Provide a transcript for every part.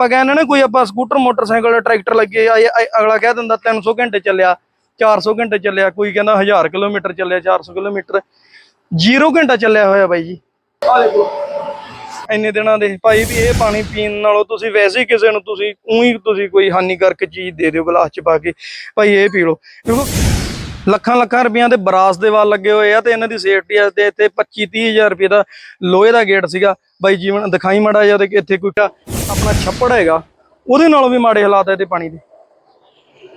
ਆਪਾਂ ਕਹਿੰਦੇ ਨਾ ਕੋਈ ਆਪਾਂ ਸਕੂਟਰ, ਮੋਟਰਸਾਈਕਲ, ਟਰੈਕਟਰ ਲੱਗੇ ਅਗਲਾ ਕਹਿ ਦਿੰਦਾ 300 ਘੰਟੇ ਚੱਲਿਆ 400 ਘੰਟੇ ਚੱਲਿਆ, ਕੋਈ ਕਹਿੰਦਾ 1000 ਕਿਲੋਮੀਟਰ ਚੱਲਿਆ 400 ਕਿਲੋਮੀਟਰ 0 ਘੰਟਾ ਚੱਲਿਆ ਹੋਇਆ ਬਾਈ ਜੀ। ਆ ਦੇਖੋ ਇੰਨੇ ਦਿਨਾਂ ਦੇ, ਭਾਈ ਵੀ ਇਹ ਪਾਣੀ ਪੀਣ ਨਾਲੋਂ ਤੁਸੀਂ ਵੈਸੇ ਹੀ ਕਿਸੇ ਨੂੰ ਤੁਸੀਂ, ਉਹੀ ਤੁਸੀਂ ਕੋਈ ਹਾਨੀਕਾਰਕ ਚੀਜ਼ ਦੇ ਦਿਓ ਗਲਾਸ ਚ ਪਾ ਕੇ, ਭਾਈ ਇਹ ਪੀ ਲਓ। ਦੇਖੋ, ਲੱਖਾਂ ਲੱਖਾਂ ਰੁਪਈਆਂ ਦੇ ਬਰਾਸ ਦੇ ਵਾਲ ਲੱਗੇ ਹੋਏ ਆ ਤੇ ਇਹਨਾਂ ਦੀ ਸੇਫਟੀ ਆ, ਤੇ ਇੱਥੇ 25 30000 ਰੁਪਏ ਦਾ ਲੋਹੇ ਦਾ ਗੇਟ ਸੀਗਾ। ਬਾਈ ਜੀਵਨ ਦਿਖਾਈ ਮੜਾ ਜਾ ਤੇ ਇੱਥੇ ਕੋਈ ਆਪਣਾ ਛੱਪੜ ਹੈਗਾ, ਉਹਦੇ ਨਾਲੋਂ ਵੀ ਮਾੜੇ ਹਾਲਾਤ ਆ ਇਹਦੇ ਪਾਣੀ ਦੇ।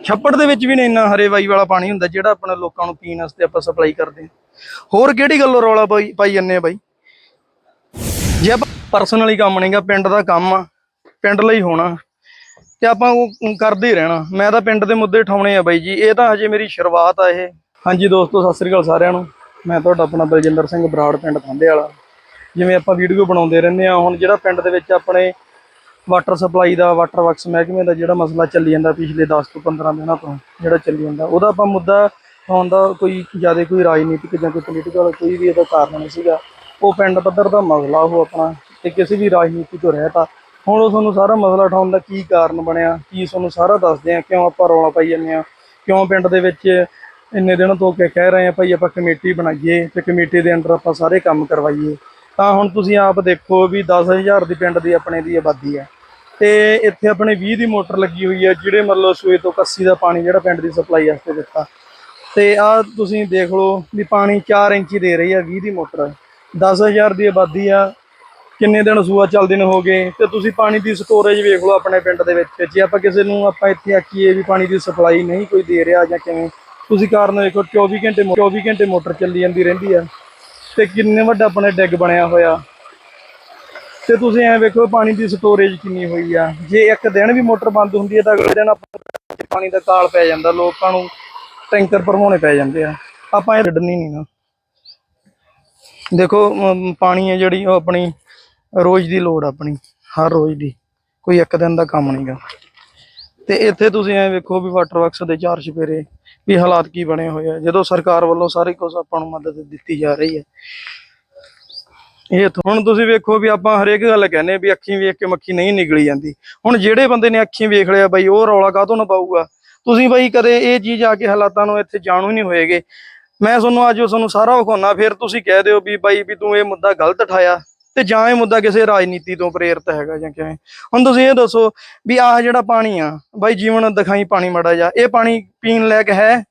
ਛੱਪੜ ਦੇ ਵਿੱਚ ਵੀ ਨਹੀਂ ਇੰਨਾ ਹਰੇਵਾਈ ਵਾਲਾ ਪਾਣੀ ਹੁੰਦਾ, ਜਿਹੜਾ ਆਪਣਾ ਲੋਕਾਂ ਨੂੰ ਪੀਣ ਵਾਸਤੇ ਆਪਾਂ ਸਪਲਾਈ ਕਰਦੇ ਹਾਂ। ਹੋਰ ਕਿਹੜੀ ਗੱਲੋਂ ਰੌਲਾ ਪਾਈ ਪਾਈ ਜੰਨੇ ਆ ਬਾਈ? ਜੇ ਆਪਾਂ ਪਰਸਨਲੀ ਕੰਮ ਨਹੀਂਗਾ, ਪਿੰਡ ਦਾ ਕੰਮ ਆ, ਪਿੰਡ ਲਈ ਹੋਣਾ, ਤੇ ਆਪਾਂ ਉਹ ਕਰਦੇ ਹੀ ਰਹਿਣਾ। ਮੈਂ ਤਾਂ ਪਿੰਡ ਦੇ ਮੁੱਦੇ ਉਠਾਉਣੇ ਆ ਬਾਈ ਜੀ, ਇਹ ਤਾਂ ਹਜੇ ਮੇਰੀ ਸ਼ੁਰੂਆਤ ਆ ਇਹ। ਹਾਂਜੀ ਦੋਸਤੋ, ਸਤਿ ਸ੍ਰੀ ਅਕਾਲ ਸਾਰਿਆਂ ਨੂੰ। ਮੈਂ ਤੁਹਾਡਾ ਆਪਣਾ ਬਲਜਿੰਦਰ ਸਿੰਘ ਬਰਾੜ ਪਿੰਡ ਥਾਂਦੇ ਵਾਲਾ ਜਿਵੇਂ ਆਪਾਂ ਵੀਡੀਓ ਬਣਾਉਂਦੇ ਰਹਿੰਦੇ ਆ, ਹੁਣ ਜਿਹੜਾ ਪਿੰਡ ਦੇ ਵਿੱਚ ਆਪਣੇ ਵਾਟਰ ਸਪਲਾਈ ਦਾ, ਵਾਟਰ ਵਰਕਸ ਮਹਿਕਮੇ ਦਾ ਜਿਹੜਾ ਮਸਲਾ ਚੱਲੀ ਜਾਂਦਾ ਪਿਛਲੇ 10 ਤੋਂ 15 ਦਿਨਾਂ ਤੋਂ, ਜਿਹੜਾ ਚੱਲੀ ਜਾਂਦਾ, ਉਹਦਾ ਆਪਾਂ ਮੁੱਦਾ ਉਠਾਉਣ ਦਾ ਕੋਈ ਜ਼ਿਆਦਾ ਕੋਈ ਰਾਜਨੀਤਿਕ ਜਾਂ ਕੋਈ ਪੋਲੀਟੀਕਲ ਕੋਈ ਵੀ ਇਹਦਾ ਕਾਰਨ ਨਹੀਂ ਸੀਗਾ। ਉਹ ਪਿੰਡ ਪੱਧਰ ਦਾ ਮਸਲਾ, ਉਹ ਆਪਣਾ ਤੇ ਕਿਸੇ ਵੀ ਰਾਜਨੀਤੀ ਤੋਂ ਰਹਿਤਾ। ਹੁਣ ਉਹ ਤੁਹਾਨੂੰ ਸਾਰਾ ਮਸਲਾ ਉਠਾਉਣ ਦਾ ਕੀ ਕਾਰਨ ਬਣਿਆ, ਕੀ ਤੁਹਾਨੂੰ ਸਾਰਾ ਦੱਸਦੇ ਆ, ਕਿਉਂ ਆਪਾਂ ਰੌਲਾ ਪਾਈ ਜਾਂਦੇ ਆ, ਕਿਉਂ ਪਿੰਡ ਦੇ ਵਿੱਚ ਇੰਨੇ ਦਿਨ ਤੋਂ ਕਿ ਕਹਿ ਰਹੇ ਆ, ਭਾਈ ਆਪਾਂ ਕਮੇਟੀ ਬਣਾਈਏ ਤੇ ਕਮੇਟੀ ਦੇ ਅੰਦਰ ਆਪਾਂ ਸਾਰੇ ਕੰਮ ਕਰਵਾਈਏ। ਤਾਂ ਹੁਣ ਤੁਸੀਂ ਆਪ ਦੇਖੋ ਵੀ 10000 ਦੀ ਪਿੰਡ ਦੀ ਆਪਣੇ ਦੀ ਆਬਾਦੀ ਹੈ। ਤੇ ਇੱਥੇ ਆਪਣੇ 20 ਦੀ ਮੋਟਰ ਲੱਗੀ ਹੋਈ ਹੈ, ਜਿਹੜੇ ਮਤਲਬ ਸੂਏ ਤੋਂ 81 ਦਾ ਪਾਣੀ ਜਿਹੜਾ ਪਿੰਡ ਦੀ ਸਪਲਾਈ ਵਾਸਤੇ ਦਿੱਤਾ। ਤੇ ਆ ਤੁਸੀਂ ਦੇਖ ਲਓ ਵੀ ਪਾਣੀ 4 ਇੰਚੀ ਦੇ ਰਹੀ ਆ 20 ਦੀ ਮੋਟਰ। 10000 ਦੀ ਆਬਾਦੀ ਆ, ਕਿੰਨੇ ਦਿਨ ਸੂਆ ਚੱਲਦੇ ਨੇ ਹੋ ਗਏ, ਤੇ ਤੁਸੀਂ ਪਾਣੀ ਦੀ ਸਟੋਰੇਜ ਵੇਖ ਲਓ ਆਪਣੇ ਪਿੰਡ ਦੇ ਵਿੱਚ। ਜੇ ਆਪਾਂ ਕਿਸੇ ਨੂੰ ਆਪਾਂ ਇੱਥੇ ਆਖੀਏ ਵੀ ਪਾਣੀ ਦੀ ਸਪਲਾਈ ਨਹੀਂ ਕੋਈ ਦੇ ਰਿਹਾ ਜਾਂ ਕਿਵੇਂ, ਤੁਸੀਂ ਕਾਰਨ ਵੇਖੋ 24 ਘੰਟੇ ਮੋ- 24 ਘੰਟੇ ਮੋਟਰ ਚੱਲੀ ਜਾਂਦੀ ਰਹਿੰਦੀ ਆ। ਤੇ ਕਿੰਨੇ ਵੱਡਾ ਆਪਣੇ ਡਿੱਗ ਬਣਿਆ ਹੋਇਆ। ਤੇ ਤੁਸੀਂ ਐ ਵੇਖੋ ਪਾਣੀ ਦੀ ਸਟੋਰੇਜ ਕਿੰਨੀ ਹੋਈ ਆ। ਜੇ ਇੱਕ ਦਿਨ ਵੀ ਮੋਟਰ ਬੰਦ ਹੁੰਦੀ ਹੈ ਤਾਂ ਅਗਲੇ ਦਿਨ ਆਪਾਂ ਪਾਣੀ ਦਾ ਕਾਲ ਪੈ ਜਾਂਦਾ, ਲੋਕਾਂ ਨੂੰ ਟੈਂਕਰ ਭਰਵਾਉਣੇ ਪੈ ਜਾਂਦੇ ਆ। ਆਪਾਂ ਇਹ ਛੱਡਣੀ ਨਹੀਂ ਨਾ। ਦੇਖੋ ਪਾਣੀ ਹੈ ਜਿਹੜੀ, ਉਹ ਆਪਣੀ ਰੋਜ਼ ਦੀ ਲੋੜ ਆਪਣੀ, ਹਰ ਰੋਜ਼ ਦੀ। ਕੋਈ ਇੱਕ ਦਿਨ ਦਾ ਕੰਮ ਨਹੀਂਗਾ ਤੇ ਇੱਥੇ ਤੁਸੀਂ ਐ ਵੇਖੋ ਵੀ ਵਾਟਰ ਵਰਕਸ ਦੇ ਚਾਰ ਛਪੇਰੇ ਵੀ ਹਾਲਾਤ ਕੀ ਬਣੇ ਹੋਏ ਆ। ਜਦੋਂ ਸਰਕਾਰ ਵੱਲੋਂ ਸਾਰੀ ਕੁਝ ਆਪਾਂ ਨੂੰ ਮਦਦ ਦਿੱਤੀ ਜਾ ਰਹੀ ਹੈ। ਇਹ ਹੁਣ ਤੁਸੀਂ ਵੇਖੋ ਵੀ ਆਪਾਂ ਹਰੇਕ ਗੱਲ ਕਹਿੰਦੇ ਵੀ ਅੱਖੀਂ ਵੇਖ ਕੇ ਮੱਖੀ ਨਹੀਂ ਨਿਕਲੀ ਜਾਂਦੀ। ਹੁਣ ਜਿਹੜੇ ਬੰਦੇ ਨੇ ਅੱਖੀਂ ਵੇਖ ਲਿਆ ਬਾਈ, ਉਹ ਰੌਲਾ ਕਾਹਤੋਂ ਨਾ ਪਾਊਗਾ ਤੁਸੀਂ ਬਾਈ ਕਦੇ ਇਹ ਚੀਜ਼ ਆ ਕੇ ਹਾਲਾਤਾਂ ਨੂੰ ਇੱਥੇ ਜਾਣੂ ਹੀ ਨਹੀਂ ਹੋਏਗੇ। ਮੈਂ ਤੁਹਾਨੂੰ ਅੱਜ ਤੁਹਾਨੂੰ ਸਾਰਾ ਵਿਖਾਉਣਾ ਫਿਰ ਤੁਸੀਂ ਕਹਿ ਦਿਓ ਵੀ ਬਾਈ ਵੀ ਤੂੰ ਇਹ ਮੁੱਦਾ ਗਲਤ ਉਠਾਇਆ ਤੇ ਜਾਂ ਇਹ ਮੁੱਦਾ ਕਿਸੇ ਰਾਜਨੀਤੀ ਤੋਂ ਪ੍ਰੇਰਿਤ ਹੈਗਾ ਜਾਂ ਕਿਵੇਂ? ਹੁਣ ਤੁਸੀਂ ਇਹ ਦੱਸੋ ਵੀ ਆਹ ਜਿਹੜਾ ਪਾਣੀ ਆ, ਬਾਈ ਜੀਵਨ ਦਿਖਾਈ ਪਾਣੀ ਮੜਾ ਜਾ ਇਹ ਪਾਣੀ ਪੀਣ ਲਾਇਕ ਹੈ?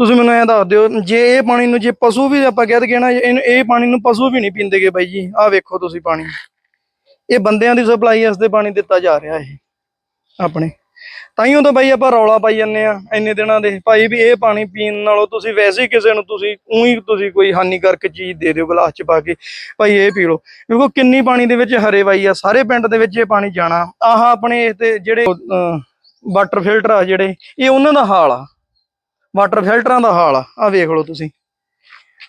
ਤੁਸੀਂ ਮੈਨੂੰ ਇਹ ਦੱਸ ਦਿਓ, ਜੇ ਇਹ ਪਾਣੀ ਨੂੰ, ਜੇ ਪਸ਼ੂ ਵੀ ਆਪਾਂ ਕਹਿ ਦਈਏ ਨਾ ਇਹਨੂੰ, ਇਹ ਪਾਣੀ ਨੂੰ ਪਸ਼ੂ ਵੀ ਨਹੀਂ ਪੀਂਦੇਗੇ ਬਾਈ ਜੀ। ਆਹ ਵੇਖੋ ਤੁਸੀਂ ਪਾਣੀ। ਇਹ ਬੰਦਿਆਂ ਦੀ ਸਪਲਾਈ ਵਾਸਤੇ ਪਾਣੀ ਦਿੱਤਾ ਜਾ ਰਿਹਾ ਇਹ, ਆਪਣੇ। ਤਾਈਓ ਤਾਂ ਬਾਈ ਆਪਾਂ ਰੌਲਾ ਪਾਈ ਜੰਨੇ ਆ ਇੰਨੇ ਦਿਨਾਂ ਦੇ। ਭਾਈ ਵੀ ਇਹ ਪਾਣੀ ਪੀਣ ਨਾਲੋਂ ਤੁਸੀਂ ਵੈਸੇ ਹੀ ਕਿਸੇ ਨੂੰ ਤੁਸੀਂ, ਉਹੀ ਤੁਸੀਂ ਕੋਈ ਹਾਨੀਕਾਰਕ ਚੀਜ਼ ਦੇ ਦਿਓ ਗਲਾਸ ਚ ਪਾ ਕੇ, ਭਾਈ ਇਹ ਪੀ ਲਓ। ਕਿਉਂਕਿ ਕਿੰਨੀ ਪਾਣੀ ਦੇ ਵਿੱਚ ਹਰੇਵਾਈ ਆ, ਸਾਰੇ ਪਿੰਡ ਦੇ ਵਿੱਚ ਇਹ ਪਾਣੀ ਜਾਣਾ। ਆਹ ਆਪਣੇ ਤੇ ਜਿਹੜੇ ਵਾਟਰ ਫਿਲਟਰ ਆ ਜਿਹੜੇ, ਇਹ ਉਹਨਾਂ ਦਾ ਹਾਲ ਆ। ਵਾਟਰ ਫਿਲਟਰਾਂ ਦਾ ਹਾਲ ਆ ਵੇਖ ਲਓ ਤੁਸੀਂ।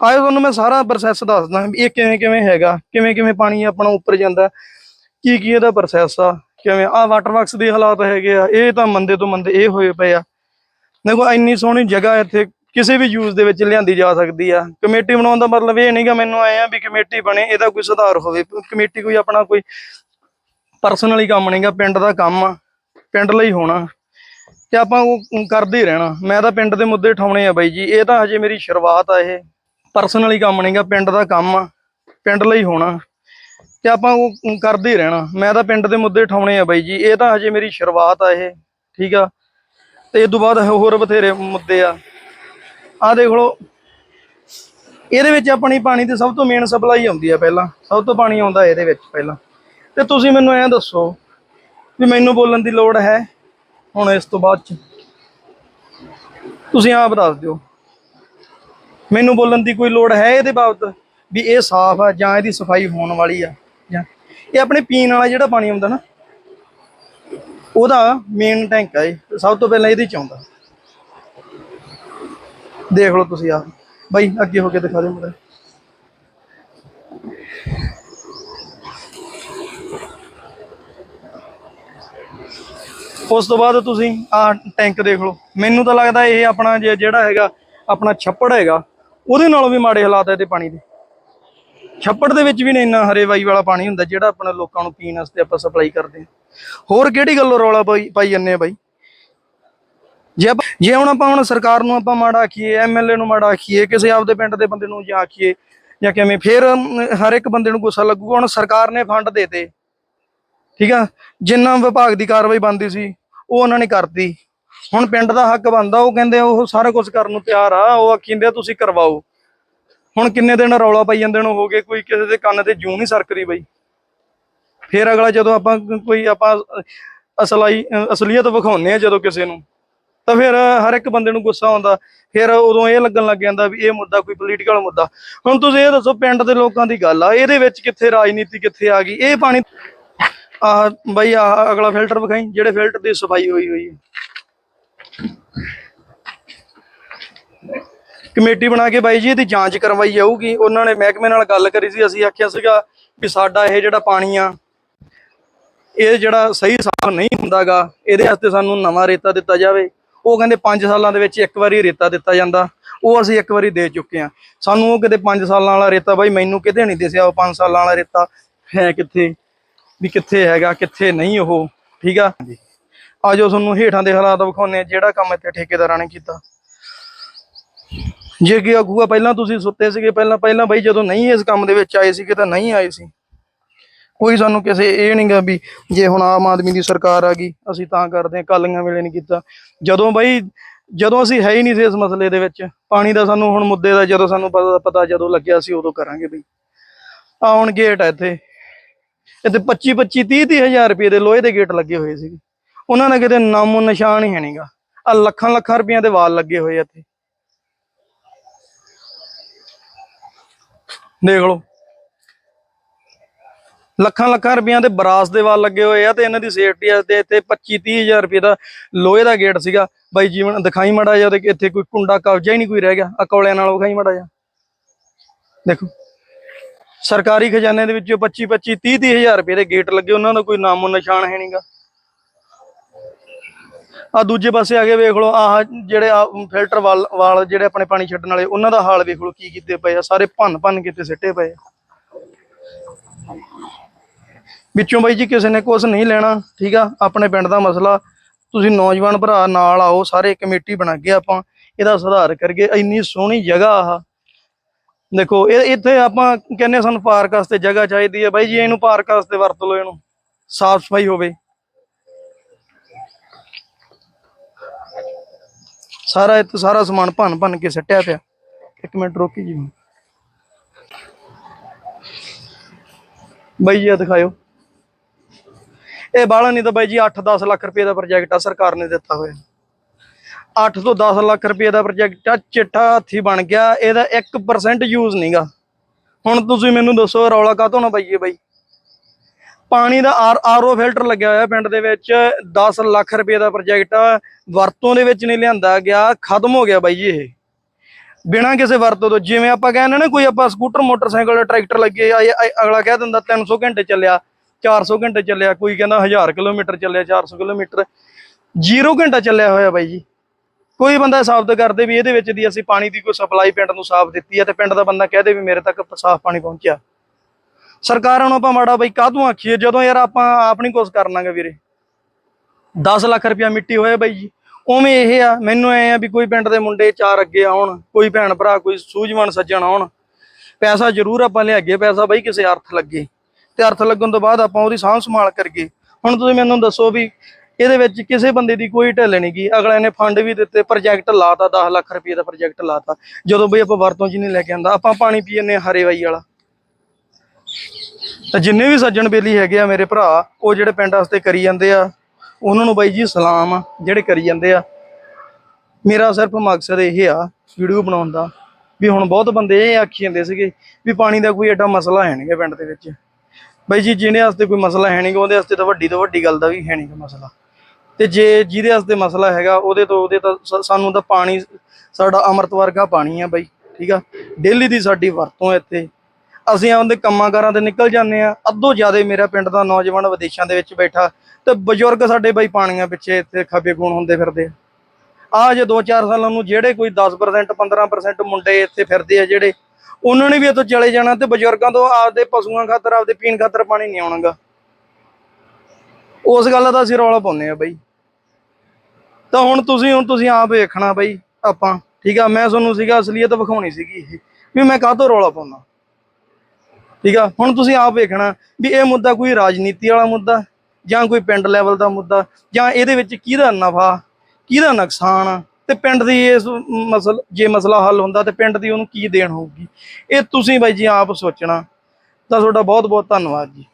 ਆਇਓ ਤੁਹਾਨੂੰ ਮੈਂ ਸਾਰਾ ਪ੍ਰੋਸੈਸ ਦੱਸਦਾ ਇਹ ਕਿਵੇਂ ਕਿਵੇਂ ਹੈਗਾ, ਕਿਵੇਂ ਕਿਵੇਂ ਪਾਣੀ ਆਪਣਾ ਉੱਪਰ ਜਾਂਦਾ, ਕੀ ਕੀ ਇਹਦਾ ਪ੍ਰੋਸੈਸ ਆ, ਕਿਵੇਂ ਆ ਵਾਟਰ ਵਰਕਸ ਦੇ ਹਾਲਾਤ ਹੈਗੇ ਆ, ਇਹ ਤਾਂ ਮੰਦੇ ਤੋਂ ਮੰਦੇ ਇਹ ਹੋਏ ਪਏ ਆ। ਦੇਖੋ ਇੰਨੀ ਸੋਹਣੀ ਜਗ੍ਹਾ ਇੱਥੇ ਕਿਸੇ ਵੀ ਯੂਜ਼ ਦੇ ਵਿੱਚ ਲਿਆਂਦੀ ਜਾ ਸਕਦੀ ਆ। ਕਮੇਟੀ ਬਣਾਉਣ ਦਾ ਮਤਲਬ ਇਹ ਨਹੀਂਗਾ ਮੈਨੂੰ ਆਏ ਆ ਵੀ ਕਮੇਟੀ ਬਣੇ, ਇਹਦਾ ਕੋਈ ਸੁਧਾਰ ਹੋਵੇ। ਕਮੇਟੀ ਕੋਈ ਆਪਣਾ ਕੋਈ ਪਰਸਨਲੀ ਕੰਮ ਨਹੀਂਗਾ ਪਿੰਡ ਦਾ ਕੰਮ ਆ, ਪਿੰਡ ਲਈ ਹੋਣਾ। ਤੇ ਆਪਾਂ ਉਹ ਕਰਦੇ ਹੀ ਰਹਿਣਾ। ਮੈਂ ਤਾਂ ਪਿੰਡ ਦੇ ਮੁੱਦੇ ਉਠਾਉਣੇ ਆ ਬਾਈ ਜੀ। ਇਹ ਤਾਂ ਹਜੇ ਮੇਰੀ ਸ਼ੁਰੂਆਤ ਆ ਇਹ। ਪਰਸਨਲੀ ਕੰਮ ਨਹੀਂਗਾ ਪਿੰਡ ਦਾ ਕੰਮ ਆ। ਪਿੰਡ ਲਈ ਹੋਣਾ। ਤੇ ਆਪਾਂ ਉਹ ਕਰਦੇ ਹੀ ਰਹਿਣਾ। ਮੈਂ ਤਾਂ ਪਿੰਡ ਦੇ ਮੁੱਦੇ ਉਠਾਉਣੇ ਆ ਬਾਈ ਜੀ। ਇਹ ਤਾਂ ਹਜੇ ਮੇਰੀ ਸ਼ੁਰੂਆਤ ਆ ਇਹ। ਠੀਕ ਆ? ਤੇ ਇਸ ਤੋਂ ਬਾਅਦ ਹੋਰ ਬਥੇਰੇ ਮੁੱਦੇ ਆ। ਆ ਦੇਖ ਲਓ। ਇਹਦੇ ਵਿੱਚ ਆਪਣੀ ਪਾਣੀ ਦੀ ਸਭ ਤੋਂ ਮੇਨ ਸਪਲਾਈ ਆਉਂਦੀ ਆ ਪਹਿਲਾਂ। ਸਭ ਤੋਂ ਪਾਣੀ ਆਉਂਦਾ ਇਹਦੇ ਵਿੱਚ ਪਹਿਲਾਂ। ਤੇ ਤੁਸੀਂ ਮੈਨੂੰ ਐਂ ਦੱਸੋ ਵੀ ਮੈਨੂੰ ਬੋਲਣ ਦੀ ਲੋੜ ਹੈ? ਹੁਣ ਇਸ ਤੋਂ ਬਾਅਦ ਚ ਤੁਸੀਂ ਆਪ ਦੱਸ ਦਿਓ। ਮੈਨੂੰ ਬੋਲਣ ਦੀ ਕੋਈ ਲੋੜ ਹੈ ਇਹਦੇ ਬਾਬਤ ਵੀ ਇਹ ਸਾਫ਼ ਆ ਜਾਂ ਇਹਦੀ ਸਫ਼ਾਈ ਹੋਣ ਵਾਲੀ ਆ ਜਾਂ ਇਹ ਆਪਣੇ ਪੀਣ ਵਾਲਾ ਜਿਹੜਾ ਪਾਣੀ ਆਉਂਦਾ ਨਾ, ਉਹਦਾ ਮੇਨ ਟੈਂਕ ਆ ਇਹ ਸਭ ਤੋਂ ਪਹਿਲਾਂ ਇਹਦੇ ਚ ਆਉਂਦਾ। ਦੇਖ ਲਓ ਤੁਸੀਂ ਆ ਬਾਈ, ਅੱਗੇ ਹੋ ਕੇ ਦਿਖਾ ਦਿਓ ਮੁੰਡਾ ਉਸ ਤੋਂ ਬਾਅਦ ਤੁਸੀਂ ਆ ਟੈਂਕ ਦੇਖ ਲਓ। ਮੈਨੂੰ ਤਾਂ ਲੱਗਦਾ ਇਹ ਆਪਣਾ ਜੇ ਜਿਹੜਾ ਹੈਗਾ, ਆਪਣਾ ਛੱਪੜ ਹੈਗਾ, ਉਹਦੇ ਨਾਲੋਂ ਵੀ ਮਾੜੇ ਹਾਲਾਤ ਹੈ ਇਹਦੇ ਪਾਣੀ ਦੇ। ਛੱਪੜ ਦੇ ਵਿੱਚ ਵੀ ਨਹੀਂ ਇੰਨਾ ਹਰੇਵਾਈ ਵਾਲਾ ਪਾਣੀ ਹੁੰਦਾ, ਜਿਹੜਾ ਆਪਣਾ ਲੋਕਾਂ ਨੂੰ ਪੀਣ ਵਾਸਤੇ ਆਪਾਂ ਸਪਲਾਈ ਕਰਦੇ ਹਾਂ। ਹੋਰ ਕਿਹੜੀ ਗੱਲੋਂ ਰੌਲਾ ਪਾਈ ਪਾਈ ਜੰਨੇ ਆ ਬਾਈ? ਜੇ ਆਪਾਂ ਜੇ ਹੁਣ ਆਪਾਂ ਹੁਣ ਸਰਕਾਰ ਨੂੰ ਆਪਾਂ ਮਾੜਾ ਆਖੀਏ ਐਮਐਲਏ ਨੂੰ ਮਾੜਾ ਆਖੀਏ, ਕਿਸੇ ਆਪਦੇ ਪਿੰਡ ਦੇ ਬੰਦੇ ਨੂੰ ਜਾਂ ਆਖੀਏ, ਜਾਂ ਕਿਵੇਂ, ਫਿਰ ਹਰ ਇੱਕ ਬੰਦੇ ਨੂੰ ਗੁੱਸਾ ਲੱਗੂਗਾ, ਹੁਣ ਸਰਕਾਰ ਨੇ ਫੰਡ ਦੇਤੇ ਠੀਕ ਆ? ਜਿੰਨਾ ਵਿਭਾਗ ਦੀ ਕਾਰਵਾਈ ਬੰਦੀ ਸੀ ਉਹ ਉਹਨਾਂ ਨੇ ਕਰਤੀ। ਹੁਣ ਪਿੰਡ ਦਾ ਹੱਕ ਬਣਦਾ, ਉਹ ਕਹਿੰਦੇ ਉਹ ਸਾਰਾ ਕੁਝ ਕਰਨ ਨੂੰ ਤਿਆਰ ਆ, ਉਹ ਆਖਿੰਦੇ ਤੁਸੀਂ ਕਰਵਾਓ। ਹੁਣ ਕਿੰਨੇ ਦਿਨ ਰੌਲਾ ਪਾਈ ਜਾਂਦੇ ਨੂੰ ਹੋ ਗਏ, ਕੋਈ ਕਿਸੇ ਦੇ ਕੰਨ ਤੇ ਜੂੰ ਨਹੀਂ ਸਰਕਦੀ ਬਈ। ਫਿਰ ਅਗਲਾ ਜਦੋਂ ਆਪਾਂ ਕੋਈ ਆਪਾਂ ਅਸਲਾਈ ਅਸਲੀਅਤ ਵਿਖਾਉਂਦੇ ਆ ਜਦੋਂ ਕਿਸੇ ਨੂੰ, ਤਾਂ ਫਿਰ ਹਰ ਇੱਕ ਬੰਦੇ ਨੂੰ ਗੁੱਸਾ ਆਉਂਦਾ। ਫਿਰ ਉਦੋਂ ਇਹ ਲੱਗਣ ਲੱਗ ਜਾਂਦਾ ਵੀ ਇਹ ਮੁੱਦਾ ਕੋਈ ਪੋਲੀਟੀਕਲ ਮੁੱਦਾ। ਹੁਣ ਤੁਸੀਂ ਇਹ ਦੱਸੋ, ਪਿੰਡ ਦੇ ਲੋਕਾਂ ਦੀ ਗੱਲ ਆ, ਇਹਦੇ ਵਿੱਚ ਕਿੱਥੇ ਰਾਜਨੀਤੀ ਕਿੱਥੇ ਆ ਗਈ? ਇਹ ਪਾਣੀ ਆਹ ਬਾਈ ਆਹ ਅਗਲਾ ਫਿਲਟਰ ਵਿਖਾਈ, ਜਿਹੜੇ ਫਿਲਟਰ ਦੀ ਸਫ਼ਾਈ ਹੋਈ ਹੋਈ ਹੈ। ਕਮੇਟੀ ਬਣਾ ਕੇ ਬਾਈ ਜੀ ਇਹਦੀ ਜਾਂਚ ਕਰਵਾਈ ਜਾਊਗੀ। ਉਹਨਾਂ ਨੇ ਮਹਿਕਮੇ ਨਾਲ ਗੱਲ ਕਰੀ ਸੀ, ਅਸੀਂ ਆਖਿਆ ਸੀਗਾ ਵੀ ਸਾਡਾ ਇਹ ਜਿਹੜਾ ਪਾਣੀ ਆ, ਇਹ ਜਿਹੜਾ ਸਹੀ ਸਾਫ਼ ਨਹੀਂ ਹੁੰਦਾਗਾ, ਇਹਦੇ ਵਾਸਤੇ ਸਾਨੂੰ ਨਵਾਂ ਰੇਤਾ ਦਿੱਤਾ ਜਾਵੇ। ਉਹ ਕਹਿੰਦੇ 5 ਸਾਲਾਂ ਦੇ ਵਿੱਚ ਇੱਕ ਵਾਰੀ ਰੇਤਾ ਦਿੱਤਾ ਜਾਂਦਾ। ਉਹ ਅਸੀਂ ਇੱਕ ਵਾਰੀ ਦੇ ਚੁੱਕੇ ਆ ਸਾਨੂੰ ਉਹ ਕਿਤੇ 5 ਸਾਲਾਂ ਵਾਲਾ ਰੇਤਾ ਬਾਈ ਮੈਨੂੰ ਕਿਤੇ ਨਹੀਂ ਦਿਸਿਆ, ਉਹ 5 ਸਾਲਾਂ ਵਾਲਾ ਰੇਤਾ ਹੈ ਕਿੱਥੇ? ਵੀ ਕਿੱਥੇ ਹੈਗਾ ਕਿੱਥੇ ਨਹੀਂ ਉਹ ਠੀਕ ਆ? ਆਜੋ ਤੁਹਾਨੂੰ ਹੇਠਾਂ ਦੇ ਹਾਲਾਤ ਵਿਖਾਉਂਦੇ ਆ ਜਿਹੜਾ ਕੰਮ ਇੱਥੇ ਠੇਕੇਦਾਰਾਂ ਨੇ ਕੀਤਾ। ਜੇ ਕੀ ਆਖੂਗਾ ਪਹਿਲਾਂ ਤੁਸੀਂ ਸੁੱਤੇ ਸੀਗੇ ਪਹਿਲਾਂ ਪਹਿਲਾਂ ਬਾਈ ਜਦੋਂ ਨਹੀਂ ਇਸ ਕੰਮ ਦੇ ਵਿੱਚ ਆਏ ਸੀਗੇ ਤਾਂ ਨਹੀਂ ਆਏ ਸੀ। ਕੋਈ ਸਾਨੂੰ ਕਿਸੇ ਇਹ ਨਹੀਂਗਾ ਵੀ ਜੇ ਹੁਣ ਆਮ ਆਦਮੀ ਦੀ ਸਰਕਾਰ ਆ ਗਈ ਅਸੀਂ ਤਾਂ ਕਰਦੇ ਹਾਂ ਕਾਲੀਆਂ ਵੇਲੇ ਨਹੀਂ ਕੀਤਾ। ਜਦੋਂ ਬਾਈ ਜਦੋਂ ਅਸੀਂ ਹੈ ਹੀ ਨਹੀਂ ਸੀ ਇਸ ਮਸਲੇ ਦੇ ਵਿੱਚ ਪਾਣੀ ਦਾ ਸਾਨੂੰ ਹੁਣ ਮੁੱਦੇ ਦਾ ਜਦੋਂ ਸਾਨੂੰ ਪਤਾ ਪਤਾ ਜਦੋਂ ਲੱਗਿਆ ਸੀ ਉਦੋਂ ਕਰਾਂਗੇ ਬਈ। ਆ ਹੁਣ ਗੇਟ ਹੈ ਇੱਥੇ। ਇੱਥੇ 25 25 30 30 ਹਜ਼ਾਰ ਰੁਪਏ ਦੇ ਲੋਹੇ ਦੇ ਗੇਟ ਲੱਗੇ ਹੋਏ ਸੀਗੇ। ਉਹਨਾਂ ਨੇ ਕਿਤੇ ਨਾਮੋ ਨਿਸ਼ਾਨ ਹੀ ਨਹੀਂਗਾ ਆ ਲੱਖਾਂ ਲੱਖਾਂ ਰੁਪਈਆਂ ਦੇ ਵਾਲ ਲੱਗੇ ਹੋਏ ਆ ਇੱਥੇ। ਦੇਖ ਲਓ। ਲੱਖਾਂ ਲੱਖਾਂ ਰੁਪਈਆਂ ਦੇ ਬਰਾਸ ਦੇ ਵਾਲ ਲੱਗੇ ਹੋਏ ਆ ਤੇ ਇਹਨਾਂ ਦੀ ਸੇਫਟੀ ਵਾਸਤੇ ਇੱਥੇ 25 30000 ਰੁਪਏ ਦਾ ਲੋਹੇ ਦਾ ਗੇਟ ਸੀਗਾ। ਬਾਈ ਜੀਵਨ, ਦਿਖਾਈ ਮੜਾ ਜਾ ਉਹਦੇ ਇੱਥੇ ਕੋਈ ਕੁੰਡਾ ਕਬਜ਼ਾ ਹੀ ਨਹੀਂ ਕੋਈ ਰਹਿ ਗਿਆ। ਆ ਕੌਲਿਆਂ ਨਾਲ ਵਿਖਾਈ ਮੜਾ ਜਾ ਦੇਖੋ। ਸਰਕਾਰੀ ਖਜ਼ਾਨੇ ਦੇ ਵਿੱਚੋਂ 25 25 30 30000 ਰੁਪਏ ਦੇ ਗੇਟ ਲੱਗੇ, ਉਹਨਾਂ ਦਾ ਕੋਈ ਨਾਮੋ ਨਿਸ਼ਾਨ ਹੈ ਨਹੀਂਗਾ ਆ ਦੂਜੇ ਪਾਸੇ ਆ ਕੇ ਵੇਖ ਲਓ, ਆਹ ਜਿਹੜੇ ਆ ਫਿਲਟਰ ਵਾਲ ਵਾਲ ਜਿਹੜੇ ਆਪਣੇ ਪਾਣੀ ਛੱਡਣ ਵਾਲੇ, ਉਹਨਾਂ ਦਾ ਹਾਲ ਵੇਖ ਲਓ, ਕੀ ਕੀਤੇ ਪਏ ਆ, ਸਾਰੇ ਭੰਨ ਭੰਨ ਕੇ ਸਿੱਟੇ ਪਏ ਆ। ਵਿੱਚੋਂ ਬਾਈ ਜੀ ਕਿਸੇ ਨੇ ਕੁਝ ਨਹੀਂ ਲੈਣਾ, ਠੀਕ ਆ? ਆਪਣੇ ਪਿੰਡ ਦਾ ਮਸਲਾ, ਤੁਸੀਂ ਨੌਜਵਾਨ ਭਰਾ ਨਾਲ ਆਓ, ਸਾਰੇ ਕਮੇਟੀ ਬਣਾ ਕੇ ਆਪਾਂ ਇਹਦਾ ਸੁਧਾਰ ਕਰਕੇ ਇੰਨੀ ਸੋਹਣੀ ਜਗ੍ਹਾ ਆ। ਦੇਖੋ, ਇਹ ਇੱਥੇ ਆਪਾਂ ਕਹਿੰਦੇ ਸਾਨੂੰ ਪਾਰਕ ਵਾਸਤੇ ਜਗ੍ਹਾ ਚਾਹੀਦੀ ਹੈ ਬਾਈ ਜੀ, ਇਹਨੂੰ ਪਾਰਕ ਵਾਸਤੇ ਵਰਤ ਲਓ ਇਹਨੂੰ, ਸਾਫ਼ ਸਫ਼ਾਈ ਹੋਵੇ। ਸਾਰਾ ਇੱਥੇ ਸਾਰਾ ਸਮਾਨ ਭੰਨ ਭੰਨ ਕੇ ਸੱਟਿਆ ਪਿਆ। ਇੱਕ ਮਿੰਟ ਰੋਕੀ ਜੀ। ਬਾਈ ਜੀ, ਆਹ ਦਿਖਾਇਓ। ਇਹ ਬਾਲਾ ਨਹੀਂ ਤਾਂ ਬਾਈ ਜੀ 8-10 ਲੱਖ ਰੁਪਏ ਦਾ ਪ੍ਰੋਜੈਕਟ ਆ, ਸਰਕਾਰ ਨੇ ਦਿੱਤਾ ਹੋਇਆ। 8 ਤੋਂ 10 ਲੱਖ ਰੁਪਏ ਦਾ ਪ੍ਰੋਜੈਕਟ ਆ ਚਿੱਟਾ ਹੱਥੀ ਬਣ ਗਿਆ, ਇਹਦਾ 1% ਯੂਜ਼ ਨਹੀਂਗਾ ਹੁਣ ਤੁਸੀਂ ਮੈਨੂੰ ਦੱਸੋ ਰੌਲਾ ਕਾਹਤੋਂ ਨਾ ਪਾਈਏ ਬਾਈ? ਪਾਣੀ ਦਾ ਆਰ, ਆਰਓ ਫਿਲਟਰ ਲੱਗਿਆ ਹੋਇਆ ਪਿੰਡ ਦੇ ਵਿੱਚ 10 ਲੱਖ ਰੁਪਏ ਦਾ ਪ੍ਰੋਜੈਕਟ ਵਰਤੋਂ ਦੇ ਵਿੱਚ ਨਹੀਂ ਲਿਆਂਦਾ ਗਿਆ, ਖਤਮ ਹੋ ਗਿਆ ਬਾਈ ਜੀ ਇਹ। ਬਿਨਾਂ ਕਿਸੇ ਵਰਤੋਂ ਤੋਂ, ਜਿਵੇਂ ਆਪਾਂ ਕਹਿੰਦੇ ਨਾ ਕੋਈ ਆਪਾਂ ਸਕੂਟਰ, ਮੋਟਰਸਾਈਕਲ, ਟਰੈਕਟਰ ਲੱਗੇ ਅਗਲਾ ਕਹਿ ਦਿੰਦਾ 300 ਘੰਟੇ ਚੱਲਿਆ 400 ਘੰਟੇ ਚੱਲਿਆ, ਕੋਈ ਕਹਿੰਦਾ 1000 ਕਿਲੋਮੀਟਰ ਚੱਲਿਆ 400 ਕਿਲੋਮੀਟਰ, ਜ਼ੀਰੋ ਘੰਟਾ ਚੱਲਿਆ ਹੋਇਆ ਬਾਈ ਜੀ। ਕੋਈ ਬੰਦਾ ਸਾਬਤ ਕਰਦੇ ਵੀ ਇਹਦੇ ਵਿੱਚ ਦੀ ਅਸੀਂ ਪਾਣੀ ਦੀ ਕੋਈ ਸਪਲਾਈ ਪਿੰਡ ਨੂੰ ਸਾਫ਼ ਦਿੱਤੀ ਹੈ ਤੇ ਪਿੰਡ ਦਾ ਬੰਦਾ ਕਹਦੇ ਵੀ ਮੇਰੇ ਤੱਕ ਸਾਫ਼ ਪਾਣੀ ਪਹੁੰਚਿਆ। ਸਰਕਾਰਾਂ ਨੂੰ ਆਪਾਂ ਮਾੜਾ ਬਈ ਕਾਹਤੋਂ ਆਖੀਏ? ਜਦੋਂ ਯਾਰ ਆਪਾਂ ਆਪ ਨਹੀਂ ਕੁਝ ਕਰਨਾਗਾ ਵੀਰੇ। 10 ਲੱਖ ਰੁਪਇਆ ਮਿੱਟੀ ਹੋਇਆ ਬਾਈ ਜੀ। ਉਵੇਂ ਇਹ ਆ, ਮੈਨੂੰ ਐ ਆ ਵੀ ਕੋਈ ਪਿੰਡ ਦੇ ਮੁੰਡੇ ਚਾਰ ਅੱਗੇ ਆਉਣ, ਕੋਈ ਭੈਣ ਭਰਾ, ਕੋਈ ਸੂਝਵਾਨ ਸੱਜਣ ਆਉਣ। ਪੈਸਾ ਜ਼ਰੂਰ ਆਪਾਂ ਲਿਆਗੇ ਪੈਸਾ ਬਈ ਕਿਸੇ ਅਰਥ ਲੱਗੇ। ਤੇ ਅਰਥ ਲੱਗਣ ਤੋਂ ਬਾਅਦ ਆਪਾਂ ਉਹਦੀ ਸਾਂਭ ਸੰਭਾਲ ਕਰੀਏ। ਹੁਣ ਤੁਸੀਂ ਮੈਨੂੰ ਦੱਸੋ ਵੀ ਇਹਦੇ ਵਿੱਚ ਕਿਸੇ ਬੰਦੇ ਦੀ ਕੋਈ ਢਿੱਲ ਨਹੀਂ ਗਈ ਅਗਲੇ ਨੇ ਫੰਡ ਵੀ ਦਿੱਤੇ ਪ੍ਰੋਜੈਕਟ ਲਾਤਾ 10 ਲੱਖ ਰੁਪਏ ਦਾ ਪ੍ਰੋਜੈਕਟ ਲਾਤਾ। ਜਦੋਂ ਬਈ ਆਪਾਂ ਵਰਤੋਂ ਚ ਨਹੀਂ ਲੈ ਕੇ ਆਂਦਾ, ਆਪਾਂ ਪਾਣੀ ਪੀ ਪੀਨੇ ਹਰੇ ਵਾਈ ਵਾਲਾ। ਤਾਂ ਜਿੰਨੇ ਵੀ ਸੱਜਣ ਬੇਲੀ ਹੈਗੇ ਆ ਮੇਰੇ ਭਰਾ, ਉਹ ਜਿਹੜੇ ਪਿੰਡ ਵਾਸਤੇ ਕਰੀ ਜਾਂਦੇ ਆ, ਉਹਨਾਂ ਨੂੰ ਬਾਈ ਜੀ ਸਲਾਮ ਆ, ਜਿਹੜੇ ਕਰੀ ਜਾਂਦੇ ਆ। ਮੇਰਾ ਸਿਰਫ ਮਕਸਦ ਇਹ ਆ, ਵੀਡੀਓ ਬਣਾਉਣ ਦਾ, ਵੀ ਹੁਣ ਬਹੁਤ ਬੰਦੇ ਇਹ ਆਖੀ ਜਾਂਦੇ ਸੀਗੇ ਵੀ ਪਾਣੀ ਦਾ ਕੋਈ ਐਡਾ ਮਸਲਾ ਹੈ ਨਹੀਂਗਾ ਪਿੰਡ ਦੇ ਵਿੱਚ। ਬਾਈ ਜੀ ਜਿਹਨੇ ਵਾਸਤੇ ਕੋਈ ਮਸਲਾ ਹੈ ਨਹੀਂਗਾ ਉਹਦੇ ਵਾਸਤੇ ਤਾਂ ਵੱਡੀ ਤੋਂ ਵੱਡੀ ਗੱਲ ਦਾ ਵੀ ਹੈ ਨਹੀਂਗਾ ਮਸਲਾ। ਤੇ ਜੇ ਜਿਹਦੇ ਵਾਸਤੇ ਮਸਲਾ ਹੈਗਾ, ਉਹਦੇ ਤੋਂ ਉਹਦੇ ਤਾਂ ਸਾਨੂੰ ਤਾਂ ਪਾਣੀ, ਸਾਡਾ ਅੰਮ੍ਰਿਤ ਵਰਗਾ ਪਾਣੀ ਆ ਬਾਈ, ਠੀਕ ਆ? ਡੇਲੀ ਦੀ ਸਾਡੀ ਵਰਤੋਂ ਹੈ ਇੱਥੇ। ਅਸੀਂ ਆਪਦੇ ਕੰਮਾਂ ਕਾਰਾਂ ਤੇ ਨਿਕਲ ਜਾਂਦੇ ਆ, ਅੱਧੋ ਜ਼ਿਆਦਾ ਮੇਰਾ ਪਿੰਡ ਦਾ ਨੌਜਵਾਨ ਵਿਦੇਸ਼ਾਂ ਦੇ ਵਿੱਚ ਬੈਠਾ, ਤੇ ਬਜ਼ੁਰਗ ਸਾਡੇ ਬਾਈ ਪਾਣੀਆਂ ਪਿੱਛੇ ਇੱਥੇ ਖੱਬੇ ਗੂਣ ਹੁੰਦੇ ਫਿਰਦੇ ਆ। ਜੇ 2-4 ਸਾਲਾਂ ਨੂੰ ਜਿਹੜੇ ਕੋਈ 10% 15% ਮੁੰਡੇ ਇੱਥੇ ਫਿਰਦੇ ਆ ਜਿਹੜੇ, ਉਹਨਾਂ ਨੇ ਵੀ ਇੱਥੋਂ ਚਲੇ ਜਾਣਾ ਤੇ ਬਜ਼ੁਰਗਾਂ ਤੋਂ ਆਪਦੇ ਪਸ਼ੂਆਂ ਖਾਤਰ, ਆਪਦੇ ਪੀਣ ਖਾਤਰ ਪਾਣੀ ਨਹੀਂ ਆਉਣਾਗਾ। ਉਸ ਗੱਲ ਦਾ ਅਸੀਂ ਰੌਲਾ ਪਾਉਂਦੇ ਆ ਬਾਈ। ਤਾਂ ਹੁਣ ਤੁਸੀਂ ਹੁਣ ਤੁਸੀਂ ਆਪ ਵੇਖਣਾ ਬਈ ਆਪਾਂ, ਠੀਕ ਆ? ਮੈਂ ਤੁਹਾਨੂੰ ਸੀਗਾ ਅਸਲੀਅਤ ਵਿਖਾਉਣੀ ਸੀਗੀ ਇਹ, ਵੀ ਮੈਂ ਕਾਹਤੋਂ ਰੌਲਾ ਪਾਉਣਾ। ਠੀਕ ਆ? ਹੁਣ ਤੁਸੀਂ ਆਪ ਵੇਖਣਾ ਵੀ ਇਹ ਮੁੱਦਾ ਕੋਈ ਰਾਜਨੀਤੀ ਵਾਲਾ ਮੁੱਦਾ ਜਾਂ ਕੋਈ ਪਿੰਡ ਲੈਵਲ ਦਾ ਮੁੱਦਾ ਜਾਂ ਇਹਦੇ ਵਿੱਚ ਕਿਹਦਾ ਨਫਾ, ਕਿਹਦਾ ਨੁਕਸਾਨ ਆ? ਤੇ ਪਿੰਡ ਦੀ ਇਸ ਮਸਲ, ਜੇ ਮਸਲਾ ਹੱਲ ਹੁੰਦਾ ਤੇ ਪਿੰਡ ਦੀ ਉਹਨੂੰ ਕੀ ਦੇਣ ਹੋਊਗੀ? ਇਹ ਤੁਸੀਂ ਬਾਈ ਜੀ ਆਪ ਸੋਚਣਾ। ਤਾਂ ਤੁਹਾਡਾ ਬਹੁਤ ਬਹੁਤ ਧੰਨਵਾਦ ਜੀ।